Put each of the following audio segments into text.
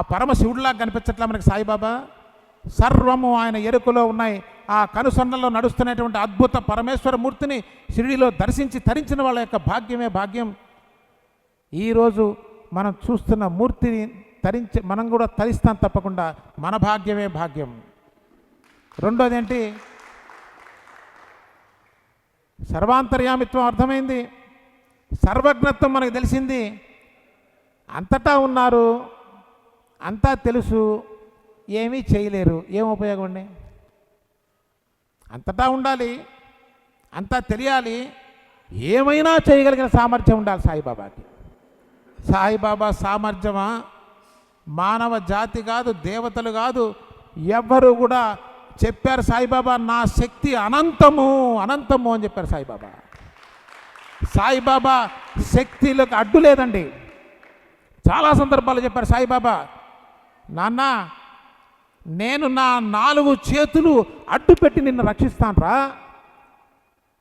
పరమశివుడిలా కనిపించట్లా మనకి సాయిబాబా? సర్వము ఆయన ఎరుకలో ఉన్నాయి. ఆ కనుసన్నలో నడుస్తున్నటువంటి అద్భుత పరమేశ్వర మూర్తిని షిరిడిలో దర్శించి తరించిన వాళ్ళ యొక్క భాగ్యమే భాగ్యం. ఈరోజు మనం చూస్తున్న మూర్తిని తరించి మనం కూడా తరిస్తాం తప్పకుండా. మన భాగ్యమే భాగ్యం. రెండోది ఏంటి సర్వాంతర్యామిత్వం అర్థమైంది. సర్వజ్ఞత్వం మనకు తెలిసింది. అంతటా ఉన్నారు. అంతా తెలుసు ఏమీ చేయలేరు ఏం ఉపయోగం అండి? అంతటా ఉండాలి అంతా తెలియాలి ఏమైనా చేయగలిగిన సామర్థ్యం ఉండాలి సాయిబాబాకి. సాయిబాబా సామర్థ్యమా? మానవ జాతి కాదు దేవతలు కాదు ఎవ్వరు కూడా చెప్పారు సాయిబాబా నా శక్తి అనంతము అనంతము అని చెప్పారు సాయిబాబా. సాయిబాబా శక్తిలకు అడ్డు లేదండి. చాలా సందర్భాలు చెప్పారు సాయిబాబా నాన్న నేను నా నాలుగు చేతులు అడ్డు పెట్టి నిన్ను రక్షిస్తానురా.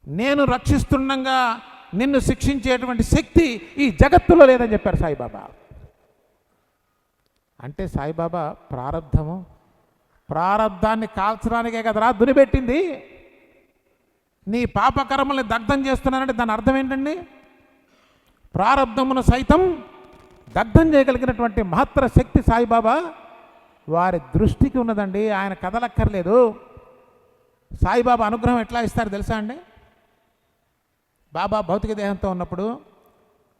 నేను రక్షిస్తుండగా నిన్ను శిక్షించేటువంటి శక్తి ఈ జగత్తులో లేదని చెప్పారు సాయిబాబా. అంటే సాయిబాబా ప్రారంధము ప్రారంధాన్ని కాల్చడానికే కదరా దునిపెట్టింది. నీ పాపకర్మల్ని దగ్ధం చేస్తున్నానంటే దాని అర్థం ఏంటండి? ప్రారంధమును సైతం దగ్ధం చేయగలిగినటువంటి మహత్తర శక్తి సాయిబాబా వారి దృష్టికి ఉన్నదండి. ఆయన కదలక్కర్లేదు. సాయిబాబా అనుగ్రహం ఎట్లా ఇస్తారు తెలుసా అండి? బాబా భౌతిక దేహంతో ఉన్నప్పుడు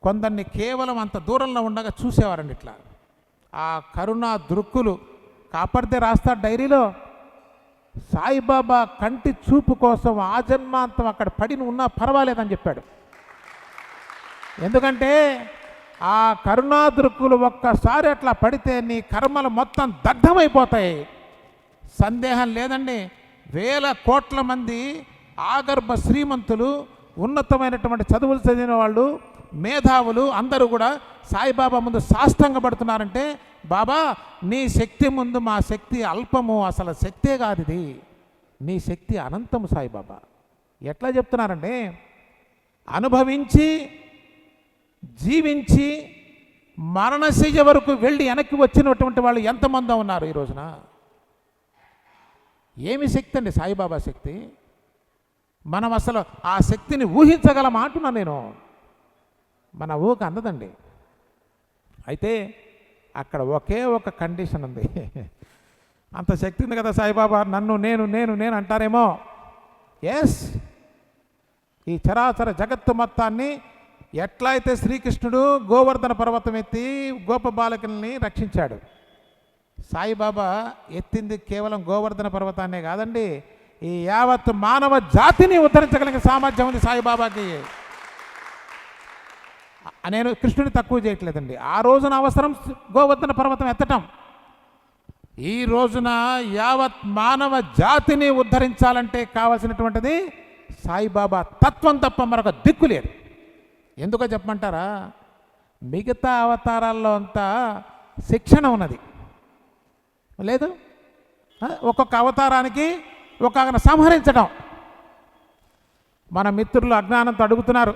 కొందరిని కేవలం అంత దూరంలో ఉండగా చూసేవారండి ఇట్లా. ఆ కరుణా దృక్కులు కాపాడితే రాస్తాడు డైరీలో. సాయిబాబా కంటి చూపు కోసం ఆ జన్మాంతం అక్కడ పడిన ఉన్నా పర్వాలేదని చెప్పాడు. ఎందుకంటే ఆ కరుణాదృక్కులు ఒక్కసారి అట్లా పడితే నీ కర్మలు మొత్తం దగ్ధమైపోతాయి. సందేహం లేదండి. వేల కోట్ల మంది ఆగర్భ శ్రీమంతులు ఉన్నతమైనటువంటి చదువులు చదివిన వాళ్ళు మేధావులు అందరూ కూడా సాయిబాబా ముందు సాష్టంగపడుతున్నారంటే బాబా నీ శక్తి ముందు మా శక్తి అల్పము అసలు శక్తే కాదు ఇది. నీ శక్తి అనంతము సాయిబాబా. ఎట్లా చెప్తున్నారంటే అనుభవించి జీవించి మరణశయ్య వరకు వెళ్ళి వెనక్కి వచ్చినటువంటి వాళ్ళు ఎంతమంది ఉన్నారు ఈ రోజున? ఏమి శక్తి అండి సాయిబాబా శక్తి? మనం అసలు ఆ శక్తిని ఊహించగలమా అంటున్నా నేను. మన ఊహకు అందదండి. అయితే అక్కడ ఒకే ఒక కండిషన్ ఉంది. అంత శక్తి ఉంది కదా సాయిబాబా నన్ను నేను నేను నేను అంటారేమో? ఎస్ ఈ చరాచర జగత్తు మొత్తాన్ని ఎట్లా అయితే శ్రీకృష్ణుడు గోవర్ధన పర్వతం ఎత్తి గోప బాలకుల్ని రక్షించాడు. సాయిబాబా ఎత్తింది కేవలం గోవర్ధన పర్వతాన్నే కాదండి ఈ యావత్ మానవ జాతిని ఉద్ధరించగలిగిన సామర్థ్యం ఉంది సాయిబాబాకి. నేను కృష్ణుని తక్కువ చేయట్లేదండి. ఆ రోజున అవసరం గోవర్ధన పర్వతం ఎత్తటం. ఈ రోజున యావత్ మానవ జాతిని ఉద్ధరించాలంటే కావలసినటువంటిది సాయిబాబా తత్వం తప్ప మరొక దిక్కు లేదు. ఎందుకో చెప్పమంటారా? మిగతా అవతారాల్లో అంతా శిక్షణ ఉన్నది. లేదు? ఒక్కొక్క అవతారానికి ఒక సంహరించడం మన మిత్రులు అజ్ఞానంతో అడుగుతున్నారు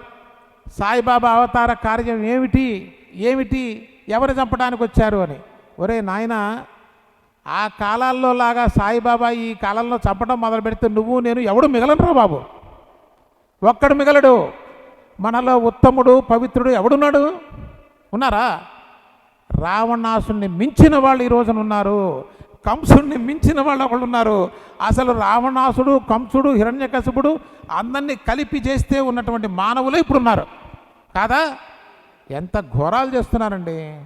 సాయిబాబా అవతార కార్యం ఏమిటి? ఏమిటి? ఎవరు చంపడానికి వచ్చారు అని. ఒరే నాయన ఆ కాలాల్లో లాగా సాయిబాబా ఈ కాలంలో చంపడం మొదలు పెడితే నువ్వు నేను ఎవడు మిగలనురా బాబు? ఒక్కడు మిగలడు. మనలో ఉత్తముడు పవిత్రుడు ఎవడున్నాడు? ఉన్నారా? రావణాసుని మించిన వాళ్ళు ఈ రోజున ఉన్నారు. కంసుడిని మించిన వాళ్ళు ఒకళ్ళు ఉన్నారు. అసలు రావణాసుడు కంసుడు హిరణ్యకశపుడు అందరినీ కలిపి చేస్తే ఉన్నటువంటి మానవులే ఇప్పుడు ఉన్నారు కాదా? ఎంత ఘోరాలు చేస్తున్నారండి.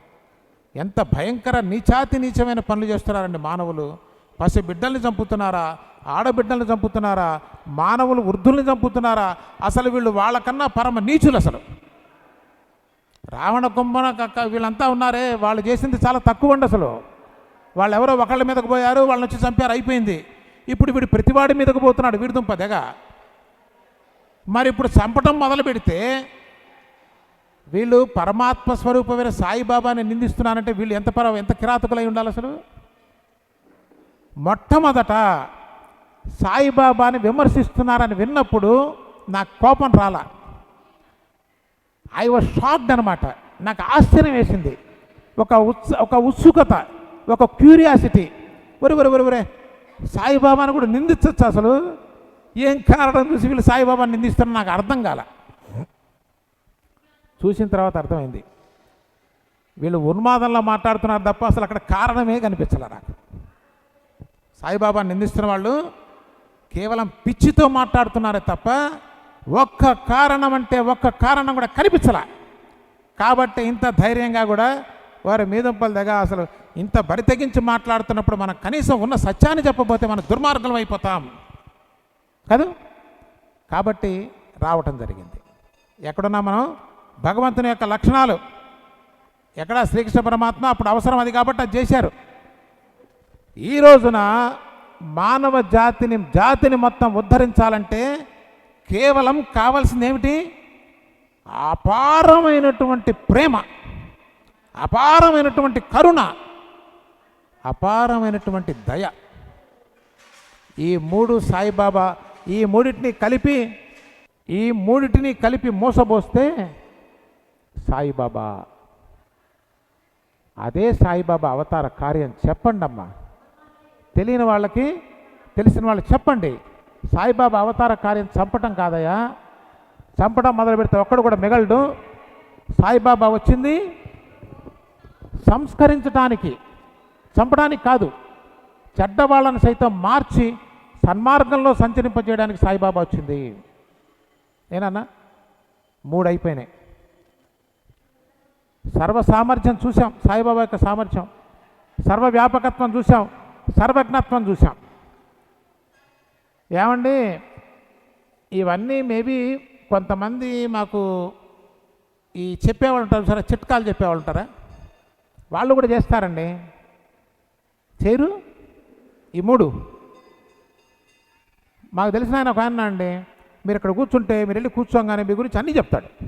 ఎంత భయంకర నీచాతి నీచమైన పనులు చేస్తున్నారండి మానవులు. పసి బిడ్డల్ని చంపుతున్నారా? ఆడబిడ్డల్ని చంపుతున్నారా? మానవులు వృద్ధుల్ని చంపుతున్నారా? అసలు వీళ్ళు వాళ్ళకన్నా పరమ నీచులు అసలు. రావణ కుంభన కక్క వీళ్ళంతా ఉన్నారే వాళ్ళు చేసింది చాలా తక్కువ అండి అసలు. వాళ్ళు ఎవరో ఒకళ్ళ మీదకు పోయారు వాళ్ళని వచ్చి చంపారు అయిపోయింది. ఇప్పుడు వీడు ప్రతివాడి మీదకు పోతున్నాడు వీడి దుంప తెగ. మరి ఇప్పుడు చంపటం మొదలు పెడితే వీళ్ళు పరమాత్మ స్వరూపమైన సాయిబాబాని నిందిస్తున్నారంటే వీళ్ళు ఎంత పర ఎంత కిరాతకులై ఉండాలి అసలు? మొట్టమొదట సాయిబాబాని విమర్శిస్తున్నారని విన్నప్పుడు నాకు కోపం రాలా. ఐ వాజ్ షాక్డ్ అనమాట నాకు ఆశ్చర్యం వేసింది. ఒక ఉత్స ఒక ఉత్సుకత ఒక క్యూరియాసిటీ ఒరి ఒరి ఒరి ఒరే సాయిబాబాని కూడా నిందించవచ్చు అసలు? ఏం కారణం చూసి వీళ్ళు సాయిబాబాని నిందిస్తారని నాకు అర్థం కాల. చూసిన తర్వాత అర్థమైంది. వీళ్ళు ఉన్మాదంలో మాట్లాడుతున్నారు తప్ప అసలు అక్కడ కారణమే కనిపించలే నాకు. సాయిబాబాని నిందిస్తున్న వాళ్ళు కేవలం పిచ్చితో మాట్లాడుతున్నారే తప్ప ఒక్క కారణం అంటే ఒక్క కారణం కూడా కనిపించలే. కాబట్టి ఇంత ధైర్యంగా కూడా వారి మీదంపల దగ్గర అసలు ఇంత బరి తెగించి మాట్లాడుతున్నప్పుడు మనం కనీసం ఉన్న సత్యాన్ని చెప్పబోతే మనం దుర్మార్గం అయిపోతాం. కాదు? కాబట్టి రావటం జరిగింది. ఎక్కడున్నా మనం? భగవంతుని యొక్క లక్షణాలు. ఎక్కడ శ్రీకృష్ణ పరమాత్మ అప్పుడు అవసరం అది కాబట్టి అది చేశారు. ఈ రోజున మానవ జాతిని జాతిని మొత్తం ఉద్ధరించాలంటే కేవలం కావాల్సింది ఏమిటి అపారమైనటువంటి ప్రేమ అపారమైనటువంటి కరుణ అపారమైనటువంటి దయ. ఈ మూడు సాయిబాబా ఈ మూడింటిని కలిపి ఈ మూడింటిని కలిపి మోసబోస్తే సాయిబాబా అదే సాయిబాబా అవతార కార్యం చెప్పండమ్మా. తెలియని వాళ్ళకి తెలిసిన వాళ్ళు చెప్పండి. సాయిబాబా అవతార కార్యం చంపటం కాదయా చంపడం మొదలు పెడితే ఒక్కడు కూడా మిగలడు. సాయిబాబా వచ్చింది. సంస్కరించడానికి చంపడానికి కాదు చెడ్డవాళ్ళను సైతం మార్చి సన్మార్గంలో సంచరింపజేయడానికి సాయిబాబా వచ్చింది. ఏనన్నా? మూడు అయిపోయినాయి సర్వ సామర్థ్యం చూసాం సాయిబాబా యొక్క సామర్థ్యం. సర్వ వ్యాపకత్వం చూసాం సర్వజ్ఞత్వం చూసాం ఏమండి ఇవన్నీ మేబీ కొంతమంది మాకు ఈ చెప్పేవాళ్ళు ఉంటారు సరే చిట్కాలు చెప్పేవాళ్ళు ఉంటారా? వాళ్ళు కూడా చేస్తారండి. చేరు? ఈ మూడు. మాకు తెలిసిన ఆయన ఒక ఆయన అండి మీరు ఇక్కడ కూర్చుంటే మీరు వెళ్ళి కూర్చోగానే మీ గురించి అన్నీ చెప్తాడు.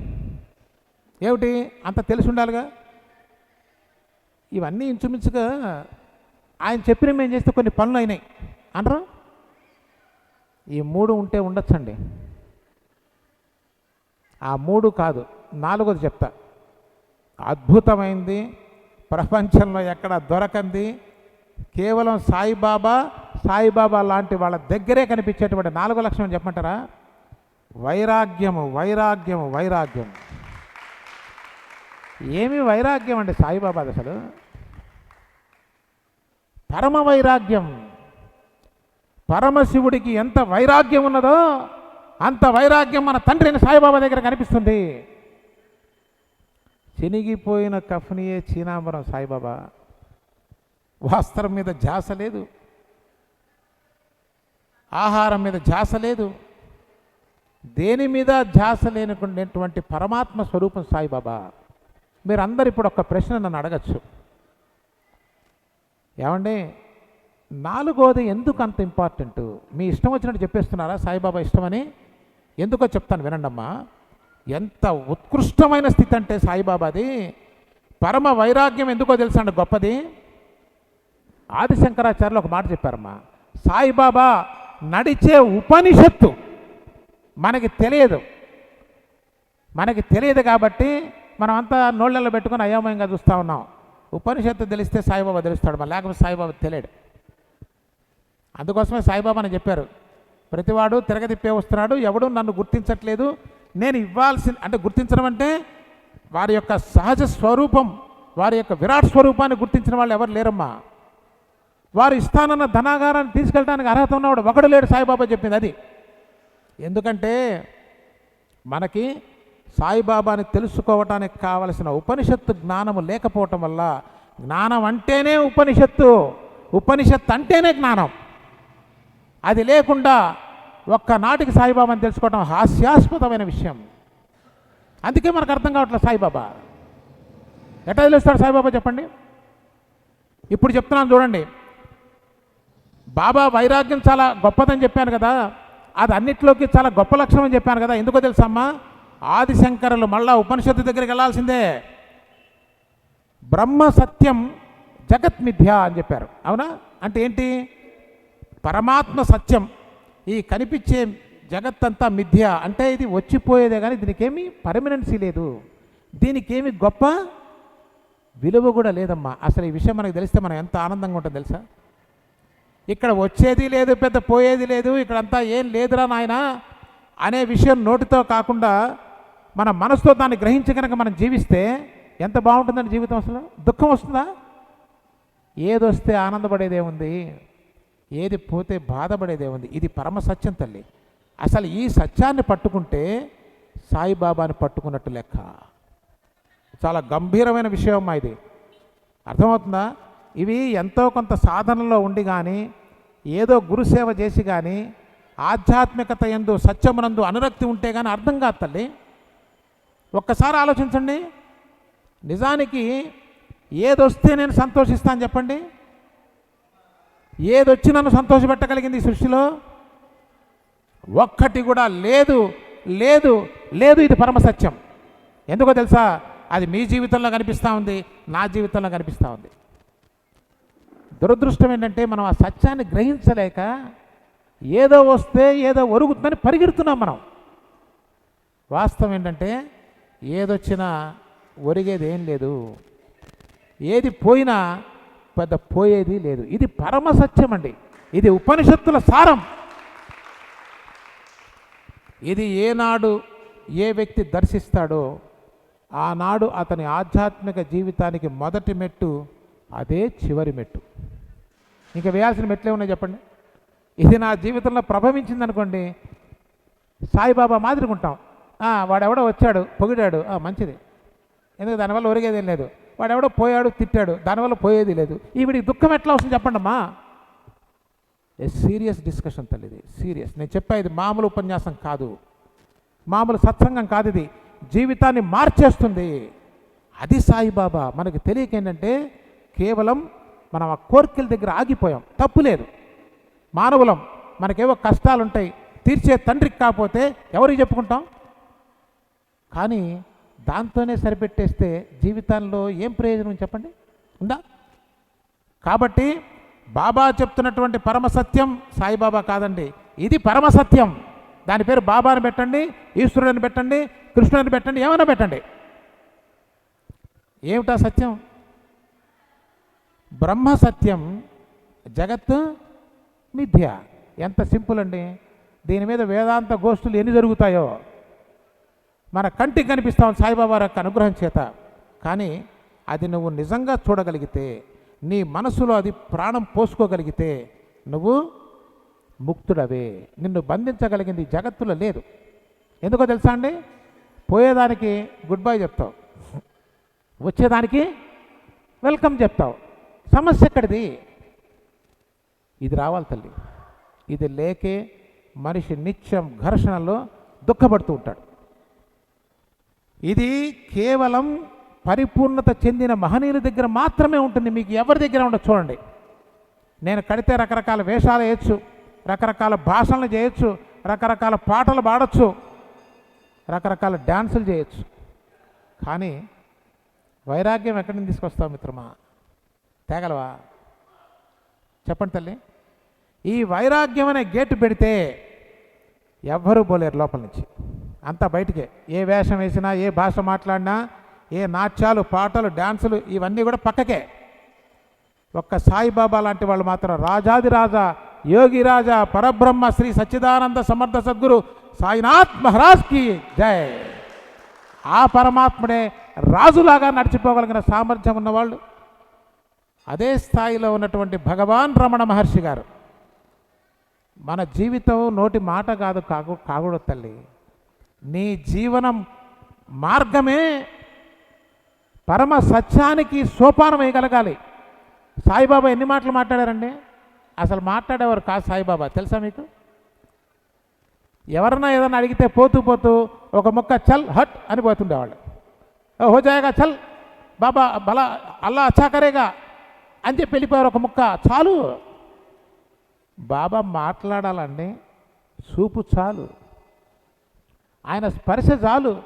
ఏమిటి? అంత తెలిసి ఉండాలిగా? ఇవన్నీ ఇంచుమించుగా ఆయన చెప్పిన మేము చేస్తే కొన్ని పనులు అయినాయి. అనరు ఈ మూడు ఉంటే ఉండొచ్చండి. ఆ మూడు కాదు నాలుగోది చెప్తా. అద్భుతమైంది ప్రపంచంలో ఎక్కడ దొరకంది కేవలం సాయిబాబా సాయిబాబా లాంటి వాళ్ళ దగ్గరే కనిపించేటువంటి నాలుగో లక్షణం చెప్పమంటారా? వైరాగ్యము వైరాగ్యము వైరాగ్యం ఏమి వైరాగ్యం అండి సాయిబాబాది అసలు? పరమ వైరాగ్యం. పరమశివుడికి ఎంత వైరాగ్యం ఉన్నదో అంత వైరాగ్యం మన తండ్రి సాయిబాబా దగ్గర కనిపిస్తుంది. చినిగిపోయిన కఫ్నియే చీనాంబరం సాయిబాబా. వస్త్రం మీద ధ్యాస లేదు. ఆహారం మీద ధ్యాస లేదు. దేని మీద ధ్యాస లేనటువంటి పరమాత్మ స్వరూపం సాయిబాబా. మీరందరు ఇప్పుడు ఒక ప్రశ్న నన్ను అడగచ్చు. ఏమండి? నాలుగోది ఎందుకు అంత ఇంపార్టెంట్? మీ ఇష్టం వచ్చినట్టు చెప్పేస్తున్నారా? సాయిబాబా ఇష్టమని? ఎందుకో చెప్తాను వినండమ్మా. ఎంత ఉత్కృష్టమైన స్థితి అంటే సాయిబాబాది. పరమ వైరాగ్యం ఎందుకో తెలుసా అండి గొప్పది? ఆదిశంకరాచార్యులు ఒక మాట చెప్పారమ్మా. సాయిబాబా నడిచే ఉపనిషత్తు మనకి తెలియదు. మనకి తెలియదు కాబట్టి మనం అంతా నోళ్ళల్లో పెట్టుకుని అయోమయంగా చూస్తూ ఉన్నాం. ఉపనిషత్తు తెలిస్తే సాయిబాబా తెలుస్తాడు మరి లేకపోతే సాయిబాబా తెలియడు. అందుకోసమే సాయిబాబా అని చెప్పారు ప్రతివాడు తిరగతిప్పే వస్తున్నాడు ఎవడు నన్ను గుర్తించట్లేదు నేను ఇవ్వాల్సిన అంటే గుర్తించడం అంటే వారి యొక్క సహజ స్వరూపం వారి యొక్క విరాట్ స్వరూపాన్ని గుర్తించిన వాళ్ళు ఎవరు లేరమ్మా. వారు ఇస్తానన్న ధనాగారాన్ని తీసుకెళ్ళడానికి అర్హత ఉన్నవాడు ఒకడు లేడు సాయిబాబా చెప్పింది అది. ఎందుకంటే మనకి సాయిబాబాని తెలుసుకోవటానికి కావలసిన ఉపనిషత్తు జ్ఞానము లేకపోవటం వల్ల జ్ఞానం అంటేనే ఉపనిషత్తు. ఉపనిషత్తు అంటేనే జ్ఞానం. అది లేకుండా ఒక్కనాటికి సాయిబాబాని తెలుసుకోవటం హాస్యాస్పదమైన విషయం. అందుకే మనకు అర్థం కావట్లేదు సాయిబాబా. ఎట్లా తెలుస్తాడు సాయిబాబా చెప్పండి? ఇప్పుడు చెప్తున్నాను చూడండి. బాబా వైరాగ్యం చాలా గొప్పదని చెప్పాను కదా. అది అన్నిట్లోకి చాలా గొప్ప లక్షణం అని చెప్పాను కదా. ఎందుకో తెలుసమ్మా ఆదిశంకరులు మళ్ళా ఉపనిషత్తు దగ్గరికి వెళ్ళాల్సిందే. బ్రహ్మ సత్యం జగత్ మిథ్య అని చెప్పారు. అవునా? అంటే ఏంటి? పరమాత్మ సత్యం. ఈ కనిపించే జగత్తంతా మిథ్య. అంటే ఇది వచ్చిపోయేదే కానీ దీనికేమీ పర్మనెన్సీ లేదు. దీనికేమి గొప్ప విలువ కూడా లేదమ్మా. అసలు ఈ విషయం మనకు తెలిస్తే మనం ఎంత ఆనందంగా ఉంటుంది తెలుసా? ఇక్కడ వచ్చేది లేదు పెద్ద పోయేది లేదు ఇక్కడంతా ఏం లేదురా నాయన అనే విషయం నోటితో కాకుండా మన మనసుతో దాన్ని గ్రహించి కనుక మనం జీవిస్తే ఎంత బాగుంటుందని జీవితం అసలు? దుఃఖం వస్తుందా? ఏదొస్తే ఆనందపడేదే ఉంది ఏది పోతే బాధపడేదే ఉంది. ఇది పరమ సత్యం తల్లి. అసలు ఈ సత్యాన్ని పట్టుకుంటే సాయిబాబాని పట్టుకున్నట్టు లెక్క. చాలా గంభీరమైన విషయం అమ్మా ఇది. అర్థమవుతుందా? ఇవి ఎంతో కొంత సాధనలో ఉండి కానీ ఏదో గురుసేవ చేసి కానీ ఆధ్యాత్మికత ఎందు సత్యమునందు అనురక్తి ఉంటే కానీ అర్థం కాదు తల్లి. ఒక్కసారి ఆలోచించండి. నిజానికి ఏదొస్తే నేను సంతోషిస్తాను చెప్పండి. ఏదొచ్చి నన్ను సంతోషపెట్టగలిగింది ఈ సృష్టిలో? ఒక్కటి కూడా లేదు లేదు లేదు ఇది పరమ సత్యం. ఎందుకో తెలుసా? అది మీ జీవితంలో కనిపిస్తూ ఉంది నా జీవితంలో కనిపిస్తూ ఉంది. దురదృష్టం ఏంటంటే మనం ఆ సత్యాన్ని గ్రహించలేక ఏదో వస్తే ఏదో ఒరుగుతుందని పరిగెడుతున్నాం మనం. వాస్తవం ఏంటంటే ఏదొచ్చినా ఒరిగేది ఏం లేదు. ఏది పోయినా పెద్ద పోయేది లేదు. ఇది పరమ సత్యం అండి. ఇది ఉపనిషత్తుల సారం. ఇది ఏనాడు ఏ వ్యక్తి దర్శిస్తాడో ఆనాడు అతని ఆధ్యాత్మిక జీవితానికి మొదటి మెట్టు అదే చివరి మెట్టు. ఇంకా వేయాల్సిన మెట్లే ఉన్నాయి చెప్పండి? ఇది నా జీవితంలో ప్రభవించింది అనుకోండి సాయిబాబా మాదిరిగా ఉంటాం వాడెవడో వచ్చాడు పొగిడాడు. "ఆ, మంచిది. ఎందుకు దానివల్ల ఒరిగేదేం లేదు. వాడెవడో పోయాడు తిట్టాడు. దానివల్ల పోయేది లేదు. ఈవిడికి దుఃఖం ఎట్లా వస్తుంది చెప్పండి అమ్మా ఏ సీరియస్ డిస్కషన్ తల్లిది. సీరియస్. నేను చెప్పేది మామూలు ఉపన్యాసం కాదు. మామూలు సత్సంగం కాదు ఇది. జీవితాన్ని మార్చేస్తుంది. అది సాయిబాబా. మనకి తెలియక ఏంటంటే కేవలం మనం ఆ కోరికల దగ్గర ఆగిపోయాం. తప్పు లేదు. మానవులం. మనకేవో కష్టాలుంటాయి. తీర్చే తండ్రికి కాకపోతే ఎవరికి చెప్పుకుంటాం? కానీ దాంతోనే సరిపెట్టేస్తే జీవితంలో ఏం ప్రయోజనం చెప్పండి? ఉందా? కాబట్టి బాబా చెప్తున్నటువంటి పరమ సత్యం సాయిబాబా కాదండి. ఇది పరమ సత్యం. దాని పేరు బాబాను పెట్టండి ఈశ్వరుడిని పెట్టండి కృష్ణుడిని పెట్టండి ఏమైనా పెట్టండి. ఏమిటా సత్యం? బ్రహ్మ సత్యం జగత్ మిథ్య. ఎంత సింపుల్ అండి. దీని మీద వేదాంత గోష్ఠులు ఎన్ని జరుగుతాయో. మన కంటికి కనిపిస్తాం సాయిబాబా యొక్క అనుగ్రహం చేత. కానీ అది నువ్వు నిజంగా చూడగలిగితే నీ మనసులో అది ప్రాణం పోసుకోగలిగితే నువ్వు ముక్తుడవే. నిన్ను బంధించగలిగింది జగత్తులో లేదు. ఎందుకో తెలుసా అండి? పోయేదానికి గుడ్ బై చెప్తావు. వచ్చేదానికి వెల్కమ్ చెప్తావు. సమస్య ఎక్కడిది? ఇది రావాలి తల్లి. ఇది లేకే మనిషి నిత్యం ఘర్షణలో దుఃఖపడుతూ ఉంటాడు. ఇది కేవలం పరిపూర్ణత చెందిన మహనీయుల దగ్గర మాత్రమే ఉంటుంది. మీకు ఎవరి దగ్గర ఉండదు చూడండి. నేను కడితే రకరకాల వేషాలు వేయచ్చు రకరకాల భాషలను చేయొచ్చు రకరకాల పాటలు పాడచ్చు రకరకాల డ్యాన్సులు చేయొచ్చు. కానీ వైరాగ్యం ఎక్కడి నుంచి తీసుకొస్తావు మిత్రమా? తేగలవా? చెప్పండి తల్లి. ఈ వైరాగ్యం అనే గేటు పెడితే ఎవ్వరూ పోలేరు లోపల నుంచి. అంతా బయటికే. ఏ వేషం వేసినా ఏ భాష మాట్లాడినా ఏ నాట్యాలు పాటలు డ్యాన్సులు ఇవన్నీ కూడా పక్కకే. ఒక్క సాయిబాబా లాంటి వాళ్ళు మాత్రం రాజాది రాజా యోగి రాజా పరబ్రహ్మ శ్రీ సచ్చిదానంద సమర్థ సద్గురు సాయినాథ్ మహారాజ్కి జై. ఆ పరమాత్ముడే రాజులాగా నడిచిపోగలిగిన సామర్థ్యం ఉన్నవాళ్ళు. అదే స్థాయిలో ఉన్నటువంటి భగవాన్ రమణ మహర్షి గారు. మన జీవితం నోటి మాట కాదు కాకు కాకూడదు తల్లి. నీ జీవనం మార్గమే పరమ సత్యానికి సోపానం వేయగలగాలి. సాయిబాబా ఎన్ని మాటలు మాట్లాడారండి? అసలు మాట్లాడేవారు కాదు సాయిబాబా తెలుసా మీకు? ఎవరన్నా ఏదన్నా అడిగితే పోతూ పోతూ ఒక మొక్క చల్ హట్ అని పోతుండేవాళ్ళు. హోజాయగా హో చల్ బాబా బలా అల్లా అచ్చాకరేగా అని చెప్పి వెళ్ళిపోయారు ఒక ముక్క. చాలు. బాబా మాట్లాడాలండి చూపు చాలు. ఆయన స్పర్శ చాలు.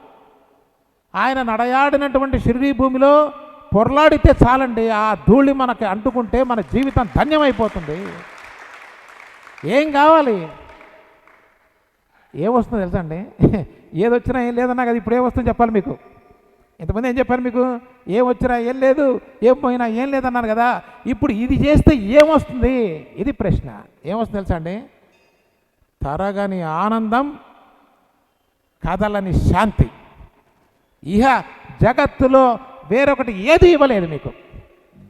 ఆయన నడయాడినటువంటి షిరిడీ భూమిలో పొరలాడితే చాలండి. ఆ ధూళి మనకి అంటుకుంటే మన జీవితం ధన్యమైపోతుంది. ఏం కావాలి? ఏమొస్తుందో తెలుసా అండి? ఏదొచ్చినా ఏం లేదన్నా కదా ఇప్పుడు ఏమొస్తుందో చెప్పాలి మీకు? ఇంతమంది ఏం చెప్పారు మీకు? ఏం వచ్చినా ఏం లేదు ఏం పోయినా ఏం లేదన్నారు కదా. ఇప్పుడు ఇది చేస్తే ఏమొస్తుంది ఇది ప్రశ్న. ఏమొస్తుంది తెలుసా అండి? తరగని ఆనందం కదలని శాంతి. ఇహ జగత్తులో వేరొకటి ఏది ఇవ్వలేదు మీకు.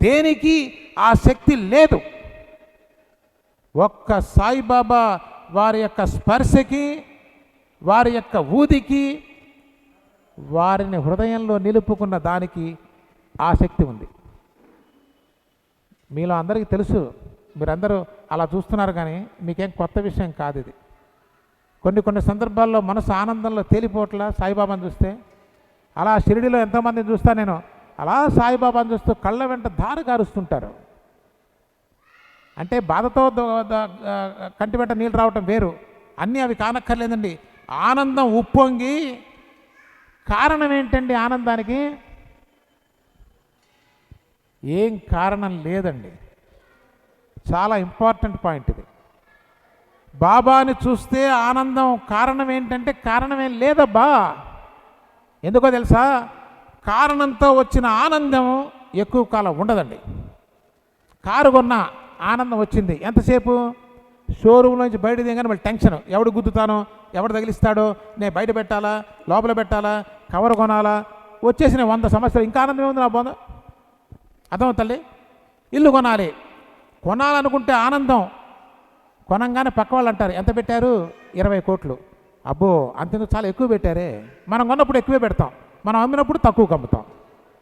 దేనికి ఆ శక్తి లేదు. ఒక్క సాయిబాబా వారి యొక్క స్పర్శకి వారి యొక్క ఊదికి వారిని హృదయంలో నిలుపుకున్న దానికి ఆ శక్తి ఉంది. మీలో అందరికీ తెలుసు. మీరందరూ అలా చూస్తున్నారు కానీ మీకేం కొత్త విషయం కాదు ఇది. కొన్ని కొన్ని సందర్భాల్లో మనసు ఆనందంలో తేలిపోట్ల సాయిబాబాను చూస్తే. అలా షిరిడిలో ఎంతోమందిని చూస్తా నేను. అలా సాయిబాబాను చూస్తూ కళ్ళ వెంట ధార గారుస్తుంటారు అంటే బాధతో కంటి వెంట నీళ్ళు రావటం వేరు. అన్నీ అవి కానక్కర్లేదండి. ఆనందం ఉప్పొంగి కారణం ఏంటండి ఆనందానికి? ఏం కారణం లేదండి. చాలా ఇంపార్టెంట్ పాయింట్ ఇది. బాబాని చూస్తే ఆనందం కారణం ఏంటంటే కారణమేం లేదబ్బా. ఎందుకో తెలుసా? కారణంతో వచ్చిన ఆనందం ఎక్కువ కాలం ఉండదండి. కారు కొన్న ఆనందం వచ్చింది. ఎంతసేపు? షోరూమ్ నుంచి బయట దిగానే మళ్ళీ టెన్షన్. ఎవడు గుద్దుతాను ఎవడు తగిలిస్తాడో నేను బయట పెట్టాలా లోపల పెట్టాలా కవర్ కొనాలా? వచ్చేసిన వంద సంవత్సరాలు ఇంకా ఆనందం ఏముంది నా బోధ అర్థం తల్లి? ఇల్లు కొనాలి. కొనాలనుకుంటే ఆనందం. కొనంగానే పక్క వాళ్ళు అంటారు ఎంత పెట్టారు? ఇరవై కోట్లు. అబ్బో అంతెందుకు చాలా ఎక్కువ పెట్టారే. మనం కొన్నప్పుడు ఎక్కువే పెడతాం. మనం అమ్మినప్పుడు తక్కువ అమ్ముతాం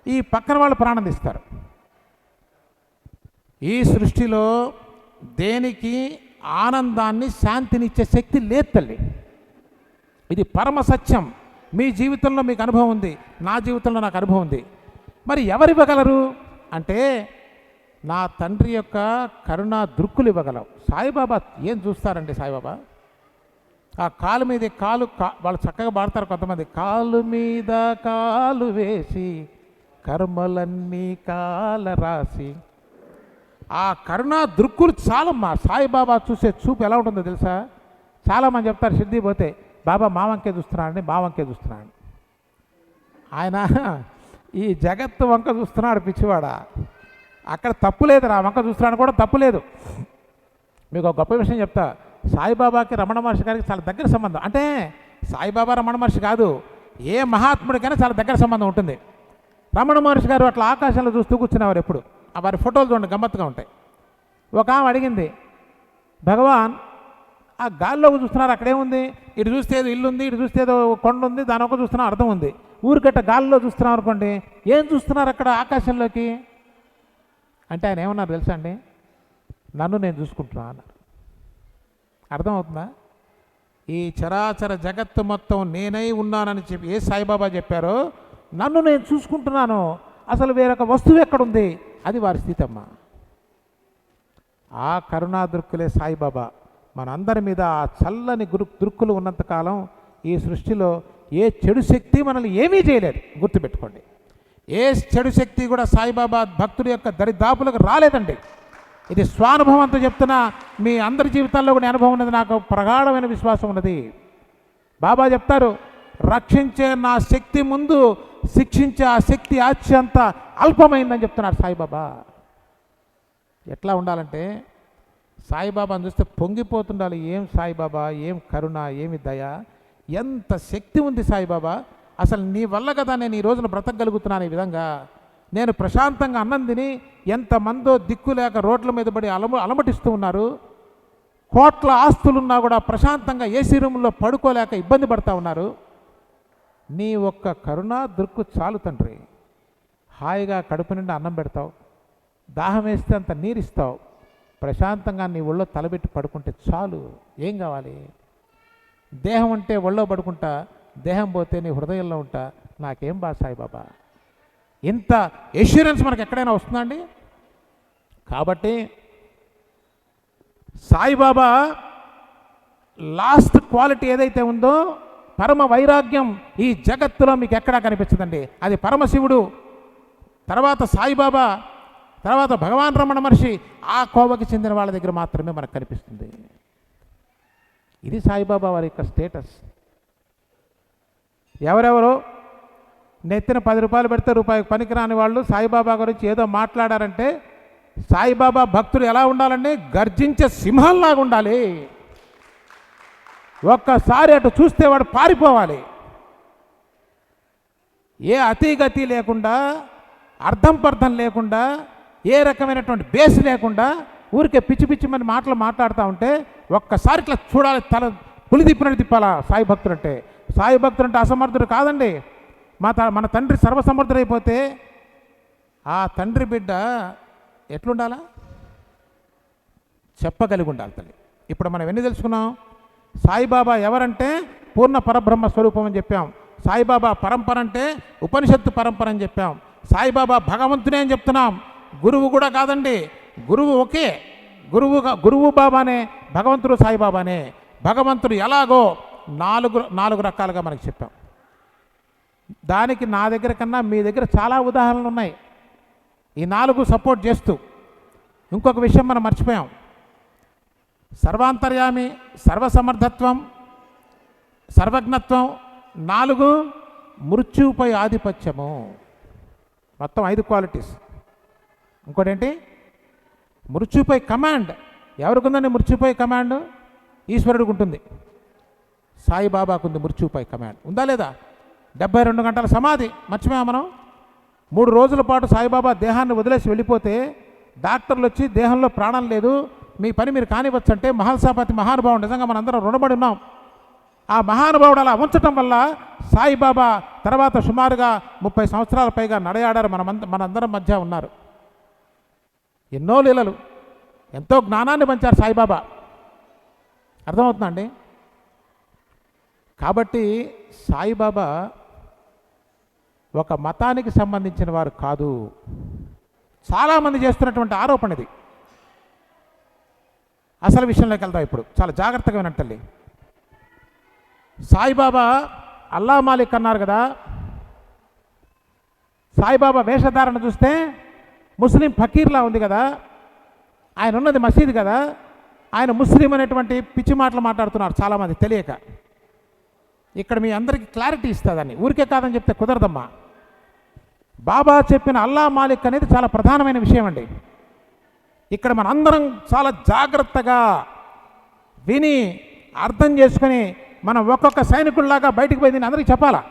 ఈ పక్కన వాళ్ళు ప్రాణం తీస్తారు. ఈ సృష్టిలో దేనికి ఆనందాన్ని శాంతినిచ్చే శక్తి లేదు తల్లి. ఇది పరమ సత్యం. మీ జీవితంలో మీకు అనుభవం ఉంది. నా జీవితంలో నాకు అనుభవం ఉంది. మరి ఎవరు ఇవ్వగలరు? అంటే నా తండ్రి యొక్క కరుణా దృక్కులు ఇవ్వగలవు. సాయిబాబా ఏం చూస్తారండి సాయిబాబా? ఆ కాలు మీద కాలు కా- వాళ్ళు చక్కగా పాడతారు కొంతమంది. కాలు మీద కాలు వేసి కర్మలన్నీ కాల రాసి. ఆ కరుణా దృక్కులు చాలమ్మా. సాయిబాబా చూసే చూపు ఎలా ఉంటుందో తెలుసా? చాలామంది చెప్తారు సిద్ధి పోతే బాబా మావంకే చూస్తున్నాడని మావంకే చూస్తున్నాడు. ఆయన ఈ జగత్తు వంక చూస్తున్నాడు పిచ్చివాడా? అక్కడ తప్పు లేదు నా వంక చూస్తున్నాను కూడా తప్పు లేదు. మీకు ఒక గొప్ప విషయం చెప్తా. సాయిబాబాకి రమణ మహర్షి గారికి చాలా దగ్గర సంబంధం. అంటే సాయిబాబా రమణ మహర్షి కాదు ఏ మహాత్ముడికైనా చాలా దగ్గర సంబంధం ఉంటుంది. రమణ మహర్షి గారు అట్లా ఆకాశంలో చూస్తూ కూర్చునేవారు ఎప్పుడు. ఆ వారి ఫోటోలు చూడండి గమ్మత్తుగా ఉంటాయి. ఒక ఆమె అడిగింది భగవాన్ ఆ గాల్లోకి చూస్తున్నారు అక్కడేముంది ఇటు చూస్తే ఏదో ఇల్లు ఉంది ఇటు చూస్తే ఏదో కొండ ఉంది దాని ఒక చూస్తున్నా అర్థం ఉంది. ఊరికట్ట గాల్లో చూస్తున్నాం అనుకోండి ఏం చూస్తున్నారు అక్కడ ఆకాశంలోకి? అంటే ఆయన ఏమన్నారు తెలుసా అండి? నన్ను నేను చూసుకుంటున్నా అన్నారు. అర్థమవుతుందా? ఈ చరాచర జగత్తు మొత్తం నేనై ఉన్నానని చెప్పి ఏ సాయిబాబా చెప్పారో నన్ను నేను చూసుకుంటున్నాను. అసలు వేరొక వస్తువు ఎక్కడుంది? అది వారి స్థితి అమ్మా ఆ కరుణా దృక్కులే సాయిబాబా మనందరి మీద ఆ చల్లని గురు దృక్కులు ఉన్నంతకాలం ఈ సృష్టిలో ఏ చెడు శక్తి మనల్ని ఏమీ చేయలేదు. గుర్తుపెట్టుకోండి. ఏ చెడు శక్తి కూడా సాయిబాబా భక్తుడి యొక్క దరిదాపులకు రాలేదండి. ఇది స్వానుభవంతో చెప్తున్నా మీ అందరి జీవితాల్లో కూడా అనుభవం ఉన్నది నాకు ప్రగాఢమైన విశ్వాసం ఉన్నది. బాబా చెప్తారు రక్షించే నా శక్తి ముందు శిక్షించే ఆ శక్తి అత్యంత అల్పమైందని చెప్తున్నారు సాయిబాబా. ఎట్లా ఉండాలంటే సాయిబాబాను చూస్తే పొంగిపోతుండాలి ఏం సాయిబాబా ఏం కరుణ ఏమి దయ ఎంత శక్తి ఉంది సాయిబాబా అసలు నీ వల్ల కదా నేను ఈ రోజున బ్రతకగలుగుతున్నాను ఈ విధంగా. నేను ప్రశాంతంగా అన్నం తిని ఎంతమందో దిక్కు లేక రోడ్ల మీద పడి అలము అలమటిస్తూ ఉన్నారు. కోట్ల ఆస్తులున్నా కూడా ప్రశాంతంగా ఏసీ రూమ్లో పడుకోలేక ఇబ్బంది పడతా ఉన్నారు. నీ ఒక్క కరుణా దృక్కు చాలు తండ్రి. హాయిగా కడుపు నిండా అన్నం పెడతావు. దాహం వేస్తే అంత నీరిస్తావు. ప్రశాంతంగా నీ ఒళ్ళో తలబెట్టి పడుకుంటే చాలు. ఏం కావాలి? దేహం అంటే ఒళ్ళో పడుకుంటా దేహం పోతే నీ హృదయంలో ఉంటా నాకేం బా సాయిబాబా ఇంత ఎష్యూరెన్స్ మనకు ఎక్కడైనా వస్తుందండి కాబట్టి సాయిబాబా లాస్ట్ క్వాలిటీ ఏదైతే ఉందో పరమ వైరాగ్యం ఈ జగత్తులో మీకు ఎక్కడా కనిపించదండి. అది పరమశివుడు తర్వాత సాయిబాబా తర్వాత భగవాన్ రమణ మహర్షి ఆ కోవకి చెందిన వాళ్ళ దగ్గర మాత్రమే మనకు కనిపిస్తుంది. ఇది సాయిబాబా వారి యొక్క స్టేటస్ ఎవరెవరు నెత్తిన పది రూపాయలు పెడితే రూపాయికి పనికిరాని వాళ్ళు సాయిబాబా గురించి ఏదో మాట్లాడారంటే సాయిబాబా భక్తుడు ఎలా ఉండాలండి? గర్జించే సింహంలాగా ఉండాలి. ఒక్కసారి అటు చూస్తే వాడు పారిపోవాలి. ఏ అతిగతి లేకుండా అర్థం పర్థం లేకుండా ఏ రకమైనటువంటి బేస్ లేకుండా ఊరికే పిచ్చి పిచ్చి మన మాటలు మాట్లాడుతూ ఉంటే ఒక్కసారి ఇట్లా చూడాలి తల పులి తిప్పినట్టు తిప్పాలా సాయి భక్తుడు అంటే సాయి భక్తుడు అంటే అసమర్థుడు కాదండి. మా త మన తండ్రి సర్వసమర్థుడైపోతే ఆ తండ్రి బిడ్డ ఎట్లుండాలా? చెప్పగలిగి ఉండాలి తల్లి. ఇప్పుడు మనం ఎన్ని తెలుసుకున్నాం? సాయిబాబా ఎవరంటే పూర్ణ పరబ్రహ్మ స్వరూపం అని చెప్పాం. సాయిబాబా పరంపర అంటే ఉపనిషత్తు పరంపర అని చెప్పాం. సాయిబాబా భగవంతునే అని చెప్తున్నాం. గురువు కూడా కాదండి. గురువు ఒకే. గురువు గురువు బాబానే భగవంతుడు సాయిబాబానే. భగవంతుడు ఎలాగో నాలుగు నాలుగు రకాలుగా మనకి చెప్పాం. దానికి నా దగ్గర కన్నా మీ దగ్గర చాలా ఉదాహరణలు ఉన్నాయి. ఈ నాలుగు సపోర్ట్ చేస్తూ. ఇంకొక విషయం మనం మర్చిపోయాం. సర్వాంతర్యామి సర్వసమర్థత్వం సర్వజ్ఞత్వం నాలుగు మృత్యుపై ఆధిపత్యము. మొత్తం ఐదు క్వాలిటీస్ ఇంకోటేంటి? మృత్యుపై కమాండ్ ఎవరికి ఉందండి మృత్యుపై కమాండ్ ఈశ్వరుడికి ఉంటుంది. సాయిబాబాకు ఉంది మృత్యుపై కమాండ్. ఉందా లేదా? డెబ్బై రెండు గంటల సమాధి మర్చిపోయాం మనం? మూడు రోజుల పాటు సాయిబాబా దేహాన్ని వదిలేసి వెళ్ళిపోతే డాక్టర్లు వచ్చి దేహంలో ప్రాణం లేదు మీ పని మీరు కానివచ్చు అంటే మహల్సాపతి మహానుభావుడు నిజంగా మనందరం రుణపడి ఉన్నాం. ఆ మహానుభావుడు అలా ఉంచటం వల్ల సాయిబాబా తర్వాత సుమారుగా ముప్పై సంవత్సరాల పైగా నడయాడారు మనమంత మనందరం మధ్య ఉన్నారు. ఎన్నో లీలలు ఎంతో జ్ఞానాన్ని పంచారు సాయిబాబా. అర్థమవుతుందండి కాబట్టి సాయిబాబా ఒక మతానికి సంబంధించిన వారు కాదు. చాలామంది చేస్తున్నటువంటి ఆరోపణ ఇది. అసలు విషయంలోకి వెళ్దాం ఇప్పుడు. చాలా జాగ్రత్తగా వినండి సాయిబాబా అల్లా మాలిక్ అన్నారు కదా. సాయిబాబా వేషధారణ చూస్తే ముస్లిం ఫకీర్లా ఉంది కదా. ఆయన ఉన్నది మసీద్ కదా. ఆయన ముస్లిం అనేటువంటి పిచ్చి మాటలు మాట్లాడుతున్నారు చాలామంది తెలియక. ఇక్కడ మీ అందరికీ క్లారిటీ ఇస్తుందని ఊరికే కాదని చెప్తే కుదరదమ్మా. బాబా చెప్పిన అల్లా మాలిక్ అనేది చాలా ప్రధానమైన విషయం అండి. ఇక్కడ మన అందరం చాలా జాగ్రత్తగా విని అర్థం చేసుకొని మనం ఒక్కొక్క సైనికుల్లాగా బయటకు పోయింది అందరికీ చెప్పాలా?